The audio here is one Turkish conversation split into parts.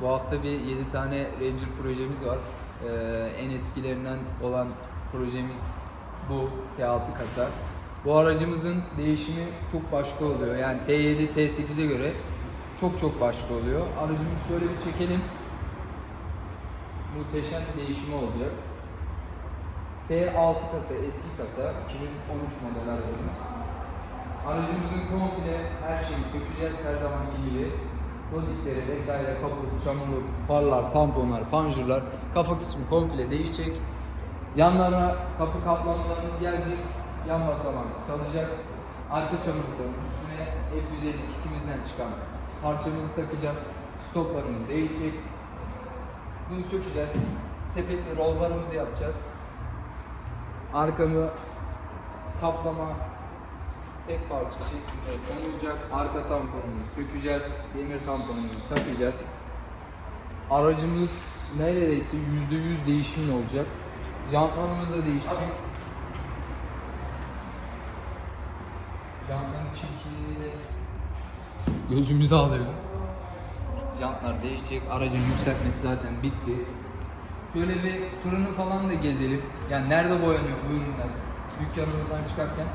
Bu hafta bir 7 tane Ranger projemiz var. Ee, en eskilerinden olan projemiz bu T6 kasa. Bu aracımızın değişimi çok başka oluyor. Yani T7, T8'e göre çok çok başka oluyor. Aracımızı şöyle bir çekelim. Muhteşem bir değişimi olacak. T6 kasa, eski kasa, 2013 model aracımız. Aracımızın komple her şeyini sökeceğiz her zamanki gibi. Dodikleri vesaire, kaput, çamurluk, farlar, tamponlar, panjurlar, kafa kısmı komple değişecek. Yanlarına kapı kaplamalarımız gelecek, yan basamağımız kalacak. Arka çamurlukların üstüne F150 kitimizden çıkan parçamızı takacağız. Stoplarımız değişecek. Bunu sökeceğiz. Sepetli rollarımızı yapacağız. Arkamı kaplama tek parça şeklinde konulacak. Arka tamponumuzu sökeceğiz. Demir tamponumuzu takacağız. Aracımız neredeyse %100 değişimli olacak. Jantlarımız da değişecek. Jantların çirkinliği de gözümüzü alıyor. Jantlar değişecek. Aracın yükseltmesi zaten bitti. Şöyle bir fırını falan da gezelim. Yani nerede boyanıyor bu ürünler? Dükkanımızdan çıkarken.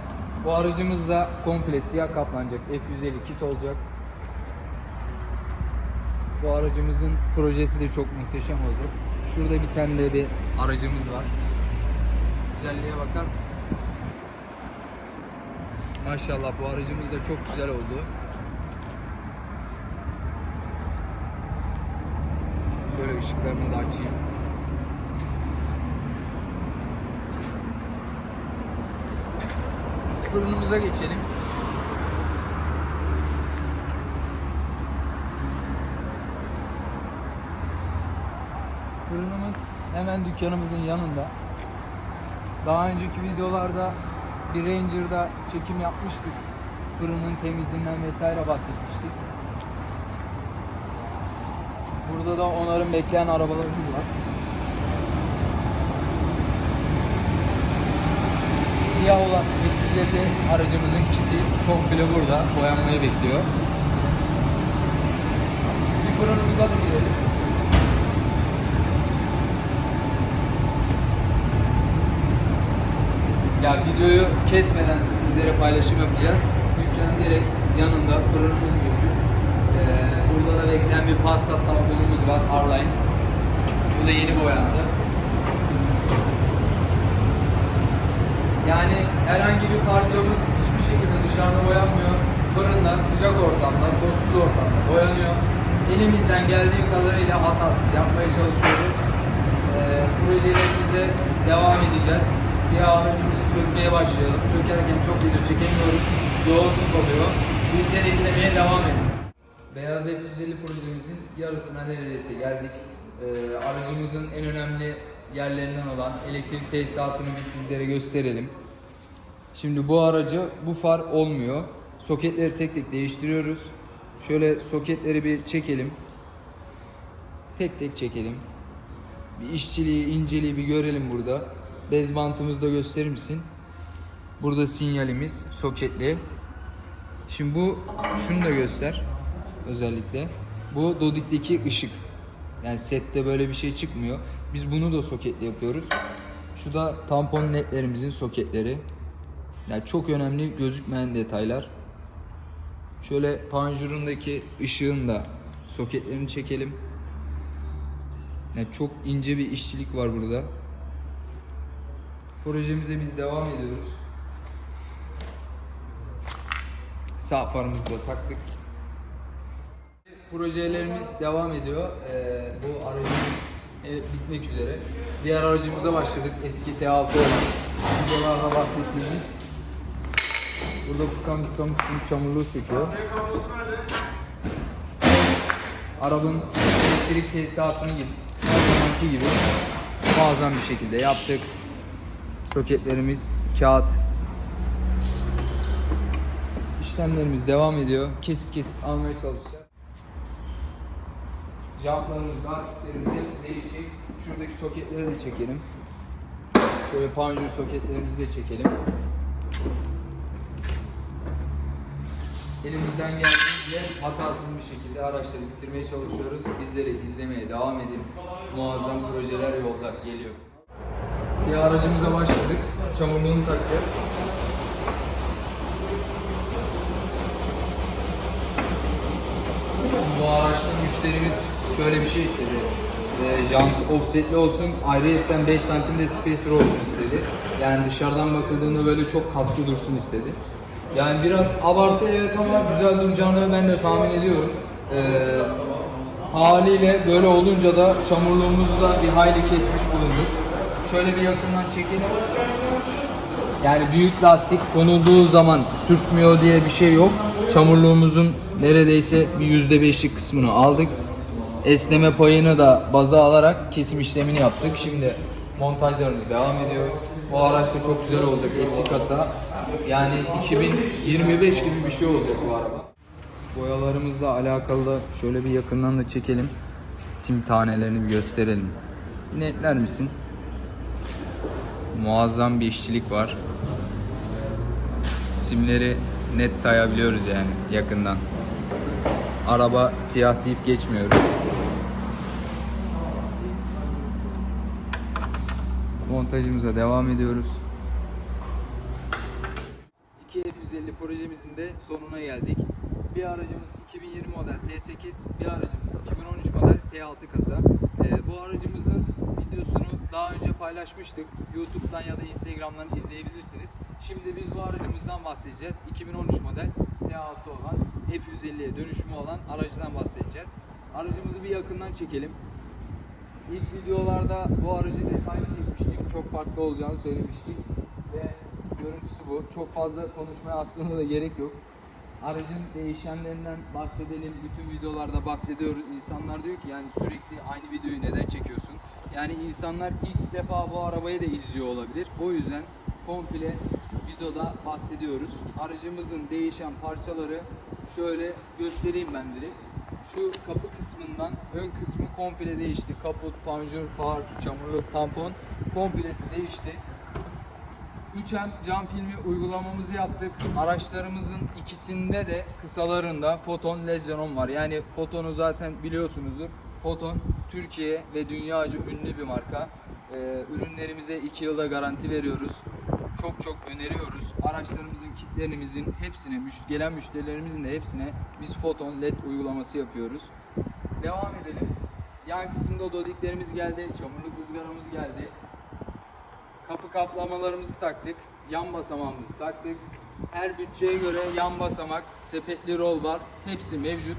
Bu aracımız da komple siyah kaplanacak. F150 kit olacak. Bu aracımızın projesi de çok muhteşem olacak. Şurada bir tane de bir aracımız var. Güzelliğe bakar mısın? Maşallah bu aracımız da çok güzel oldu. Şöyle ışıklarını da açayım. Fırınımıza geçelim. Fırınımız hemen dükkanımızın yanında. Daha önceki videolarda bir Ranger'da çekim yapmıştık. Fırının temizliğinden vesaire bahsetmiştik. Burada da onların bekleyen arabalarımız var. Siyah olan 307 aracımızın kiti komple burada boyanmayı bekliyor. Bir fırınımıza da girelim. Ya videoyu kesmeden sizlere paylaşım yapacağız. Dükkanın direkt yanında fırınımız mevcut. Ee, burada da bekleyen bir Passat tamponumuz var, Arline. Bu da yeni boyandı. Yani herhangi bir parçamız hiçbir şekilde dışarıda boyanmıyor. Fırında, sıcak ortamda, tozsuz ortamda boyanıyor. Elimizden geldiği kadarıyla hatasız yapmaya çalışıyoruz. Ee, projelerimize devam edeceğiz. Siyah aracımızı sökmeye başlayalım. Sökerken çok video çekemiyoruz. Yoğunluk oluyor. Bizleri izlemeye devam edin. Beyaz F150 projemizin yarısına neredeyse geldik. Ee, aracımızın en önemli yerlerinden olan elektrik tesisatını bir sizlere gösterelim. Şimdi bu aracı bu far olmuyor. Soketleri tek tek değiştiriyoruz. Şöyle soketleri bir çekelim. Tek tek çekelim. Bir işçiliği, inceliği bir görelim burada. Bez bantımızı da gösterir misin? Burada sinyalimiz soketli. Şimdi bu şunu da göster özellikle. Bu Dodik'teki ışık. Yani sette böyle bir şey çıkmıyor. Biz bunu da soketli yapıyoruz. Şu da tampon netlerimizin soketleri. Yani çok önemli gözükmeyen detaylar. Şöyle panjurundaki ışığın da soketlerini çekelim. Yani çok ince bir işçilik var burada. Projemize biz devam ediyoruz. Sağ farımızı da taktık. Projelerimiz devam ediyor. Ee, bu aracımız e, bitmek üzere. Diğer aracımıza başladık. Eski T6 olan videolarda bahsettiğimiz. Burada Furkan ustamız şimdi çamurluğu söküyor. Arabanın elektrik tesisatını gibi her zamanki gibi muazzam bir şekilde yaptık. Soketlerimiz, kağıt, işlemlerimiz devam ediyor. Kesit kesit almaya çalışacağız. Jantlarımız, lastiklerimiz hepsi değişecek. Şuradaki soketleri de çekelim. Şöyle panjur soketlerimizi de çekelim. Elimizden geldiğince hatasız bir şekilde araçları bitirmeye çalışıyoruz. Bizleri izlemeye devam edin. Muazzam projeler yolda geliyor. Siyah aracımıza başladık. Çamurluğunu takacağız. Bu araçta müşterimiz şöyle bir şey istedi. E, jant offsetli olsun, ayrıyetten 5 santimde spacer olsun istedi. Yani dışarıdan bakıldığında böyle çok kaslı dursun istedi. Yani biraz abartı evet ama güzel duracağını ben de tahmin ediyorum. E, haliyle böyle olunca da çamurluğumuzu da bir hayli kesmiş bulunduk. Şöyle bir yakından çekelim. Yani büyük lastik konulduğu zaman sürtmüyor diye bir şey yok. Çamurluğumuzun neredeyse bir yüzde beşlik kısmını aldık. Esneme payını da baza alarak kesim işlemini yaptık. Şimdi montajlarımız devam ediyor. Bu araç da çok güzel olacak. Eski kasa. Yani 2025 gibi bir şey olacak bu araba. Boyalarımızla alakalı da şöyle bir yakından da çekelim. Sim tanelerini bir gösterelim. Bir netler misin? Muazzam bir işçilik var. Simleri net sayabiliyoruz yani yakından. Araba siyah deyip geçmiyoruz. Montajımıza devam ediyoruz. 2F150 projemizin de sonuna geldik. Bir aracımız 2020 model T8, bir aracımız 2013 model T6 kasa. Ee, bu aracımızın videosunu daha önce paylaşmıştık. YouTube'dan ya da Instagram'dan izleyebilirsiniz. Şimdi biz bu aracımızdan bahsedeceğiz. 2013 model T6 olan F150'ye dönüşümü olan aracından bahsedeceğiz. Aracımızı bir yakından çekelim. İlk videolarda bu aracı detaylı çekmiştik. Çok farklı olacağını söylemiştik. Ve görüntüsü bu. Çok fazla konuşmaya aslında da gerek yok. Aracın değişenlerinden bahsedelim. Bütün videolarda bahsediyoruz. İnsanlar diyor ki yani sürekli aynı videoyu neden çekiyorsun? Yani insanlar ilk defa bu arabayı da izliyor olabilir. O yüzden komple videoda bahsediyoruz. Aracımızın değişen parçaları şöyle göstereyim ben direkt. Şu kapı kısmından ön kısmı komple değişti. Kaput, panjur, far, çamurluk, tampon komplesi değişti. 3M cam filmi uygulamamızı yaptık. Araçlarımızın ikisinde de kısalarında Foton Lezyonon var. Yani Foton'u zaten biliyorsunuzdur. Foton Türkiye ve dünyaca ünlü bir marka. Ee, ürünlerimize 2 yılda garanti veriyoruz. Çok çok öneriyoruz. Araçlarımızın kitlerimizin hepsine, gelen müşterilerimizin de hepsine biz Foton LED uygulaması yapıyoruz. Devam edelim. Yan kısımda dodiklerimiz geldi, çamurluk ızgaramız geldi. Kapı kaplamalarımızı taktık. Yan basamağımızı taktık. Her bütçeye göre yan basamak, sepetli rol bar hepsi mevcut.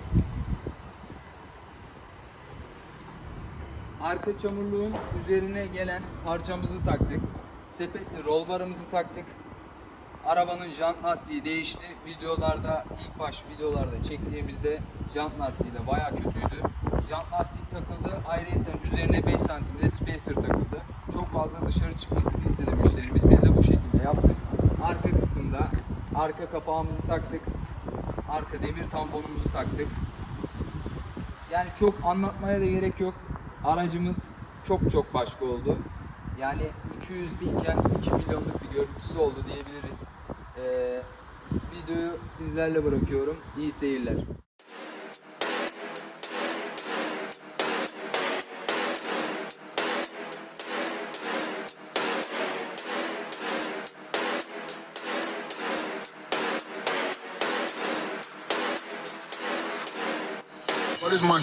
Arka çamurluğun üzerine gelen parçamızı taktık. Sepetli rol barımızı taktık. Arabanın jant lastiği değişti. Videolarda ilk baş videolarda çektiğimizde jant lastiği de bayağı kötüydü. Jant lastik takıldı. Ayrıca üzerine 5 santimde spacer takıldı. Çok fazla dışarı çıkmasını istedi müşterimiz. Biz de bu şekilde yaptık. Arka kısımda arka kapağımızı taktık. Arka demir tamponumuzu taktık. Yani çok anlatmaya da gerek yok. Aracımız çok çok başka oldu. Yani 200 binken 2 milyonluk bir görüntüsü oldu diyebiliriz. Ee, videoyu sizlerle bırakıyorum. İyi seyirler. What is my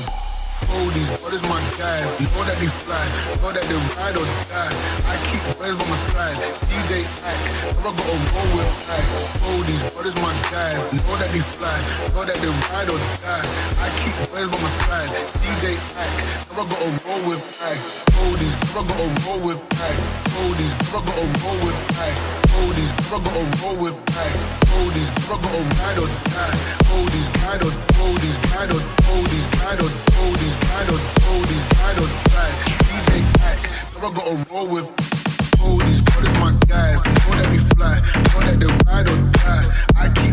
oldies? What is my guys? Know that they fly, know that they ride or die. I keep waves by my side. It's DJ Ack, never got a roll with ice. Oldies, what is my guys? Know that they fly, know that they ride or die. I keep waves by my side. It's DJ Ack, never got a roll with ice. Oldies, never got a roll with ice. Oldies, never got a roll with ice. Oldies, never got a roll with ice. Oldies, never got a ride or die. Oldies, ride or oldies, Ack, never got a roll with all these is my guys? Know that we fly, know that they ride or die. I keep